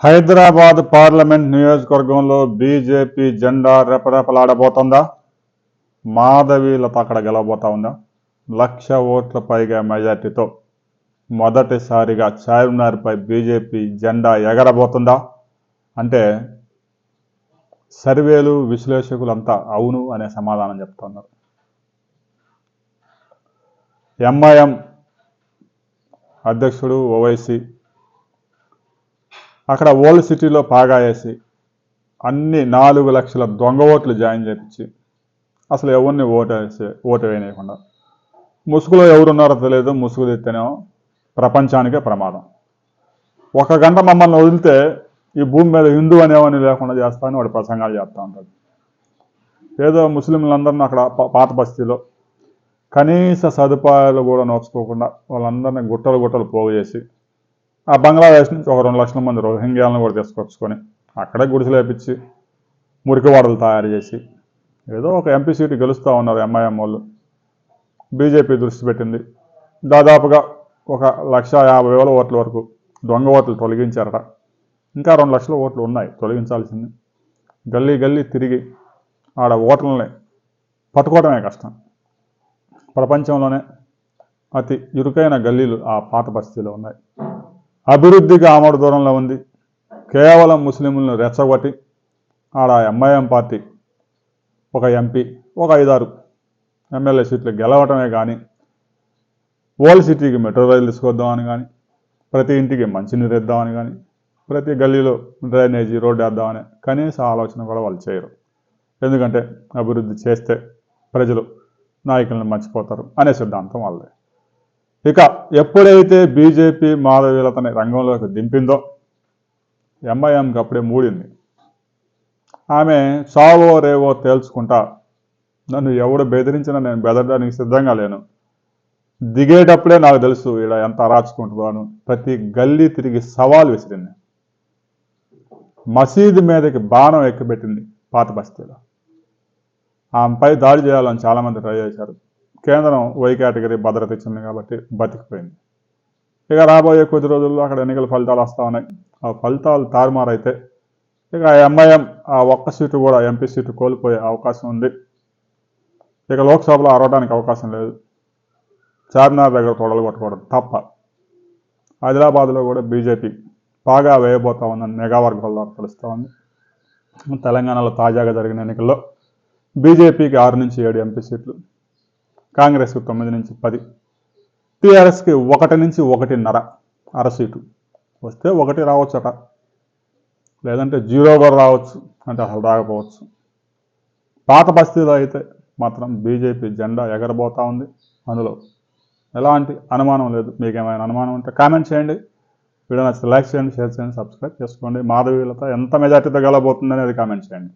Hyderabad parliament నియోజకవర్గంలో BJP జెండా రెపరెపలాడబోతుందా? మాధవీలత అక్కడ గెలవబోతా ఉందా లక్ష ఓట్ల పైగా మెజార్టీతో మొదటిసారిగా చార్మినార్పై బీజేపీ జెండా ఎగరబోతుందా? అంటే సర్వేలు విశ్లేషకులంతా అవును అనే సమాధానం చెప్తున్నారు. ఎంఐఎం అధ్యక్షుడు ఓవైసీ అక్కడ ఓల్డ్ సిటీలో పాగా వేసి అన్ని నాలుగు లక్షల దొంగ ఓట్లు జాయిన్ చేపించి అసలు ఎవరిని ఓటు వేసి ఓటు వేయనీయకుండా. ముసుగులో ఎవరున్నారో తెలియదు ముసుగు తెత్తేనేమో ప్రపంచానికే ప్రమాదం. ఒక గంట మమ్మల్ని వదిలితే ఈ భూమి మీద హిందూ అనేవాడిని లేకుండా చేస్తానని వాడు ప్రసంగాలు చేస్తూ ఉంటాడు. ఏదో ముస్లింలందరినీ అక్కడ పాత బస్తీలో కనీస సదుపాయాలు కూడా నోచుకోకుండా వాళ్ళందరినీ గుట్టలు గుట్టలు పోగు చేసి ఆ బంగ్లాదేశ్ నుంచి ఒక రెండు లక్షల మంది రోహింగ్యాలను కూడా తీసుకొచ్చుకొని అక్కడే గుడిసెలు వేపించి మురికి వాడలు తయారు చేసి ఏదో ఒక ఎంపీ సీటు గెలుస్తూ ఉన్నారు ఎంఐఎం వాళ్ళు. బీజేపీ దృష్టి పెట్టింది. దాదాపుగా ఒక లక్ష యాభై వేల ఓట్ల వరకు దొంగ ఓట్లు తొలగించారట. ఇంకా రెండు లక్షల ఓట్లు ఉన్నాయి తొలగించాల్సింది. గల్లీ గల్లీ తిరిగి ఆడ ఓట్లని పట్టుకోవడమే కష్టం. ప్రపంచంలోనే అతి ఇరుకైన గల్లీలు ఆ పాత బస్తీలో ఉన్నాయి. అభివృద్ధికి ఆమడ దూరంలో ఉంది. కేవలం ముస్లింలను రెచ్చగొట్టి ఆడ ఎంఐఎం పార్టీ ఒక ఎంపీ ఒక ఐదారు ఎమ్మెల్యే సీట్లు గెలవటమే కానీ ఓల్డ్ సిటీకి మెట్రో రైలు తీసుకొద్దామని కానీ ప్రతి ఇంటికి మంచినీరు ఇద్దామని కానీ ప్రతి గల్లీలో డ్రైనేజీ రోడ్డు వేద్దామని కనీస ఆలోచన కూడా వాళ్ళు చేయరు. ఎందుకంటే అభివృద్ధి చేస్తే ప్రజలు నాయకులను మర్చిపోతారు అనే సిద్ధాంతం వాళ్ళది. ఇక ఎప్పుడైతే బీజేపీ మాధవీలతని రంగంలోకి దింపిందో ఎంఐఎంకి అప్పుడే మూడింది. ఆమె చావో రేవో తేల్చుకుంటా నన్ను ఎవడు బెదిరించినా నేను బెదరడానికి సిద్ధంగా లేను. దిగేటప్పుడే నాకు తెలుసు ఇలా ఎంత అరాచుకుంటున్నాను ప్రతి గల్లీ తిరిగి సవాల్ విసిరింది. మసీదు మీదకి బాణం ఎక్కిపెట్టింది పాత బస్తీలో. ఆమెపై దాడి చేయాలని చాలామంది ట్రై చేశారు. కేంద్రం వై కేటగిరీ భద్రత ఇచ్చింది కాబట్టి బతికిపోయింది. ఇక రాబోయే కొద్ది రోజుల్లో అక్కడ ఎన్నికల ఫలితాలు వస్తూ ఉన్నాయి. ఆ ఫలితాలు తారుమారైతే ఇక ఎంఐఎం ఆ ఒక్క సీటు కూడా ఎంపీ సీటు కోల్పోయే అవకాశం ఉంది. ఇక లోక్సభలో అరవడానికి అవకాశం లేదు. చార్మినార్ దగ్గర తొడలు కొట్టుకోవడం తప్ప హైదరాబాద్లో కూడా బీజేపీ బాగా వేయబోతా ఉందని మెగావర్గాల ద్వారా తెలుస్తూ ఉంది. తెలంగాణలో తాజాగా జరిగిన ఎన్నికల్లో బీజేపీకి ఆరు నుంచి ఏడు ఎంపీ సీట్లు కాంగ్రెస్కి తొమ్మిది నుంచి పది టీఆర్ఎస్కి ఒకటి నుంచి ఒకటిన్నర అర సీటు. వస్తే ఒకటి రావచ్చట. లేదంటే జీరో కూడా రావచ్చు. అంటే అసలు రాకపోవచ్చు. పాత బస్తీలో అయితే మాత్రం బీజేపీ జెండా ఎగరబోతా ఉంది అందులో. ఎలాంటి అనుమానం లేదు. మీకు ఏమైనా అనుమానం ఉంటే కామెంట్ చేయండి. వీడియో నచ్చితే లైక్ చేయండి షేర్ చేయండి సబ్స్క్రైబ్ చేసుకోండి. మాధవీలత ఎంత మెజార్టీతో గెలబోతుంది అనేది కామెంట్ చేయండి.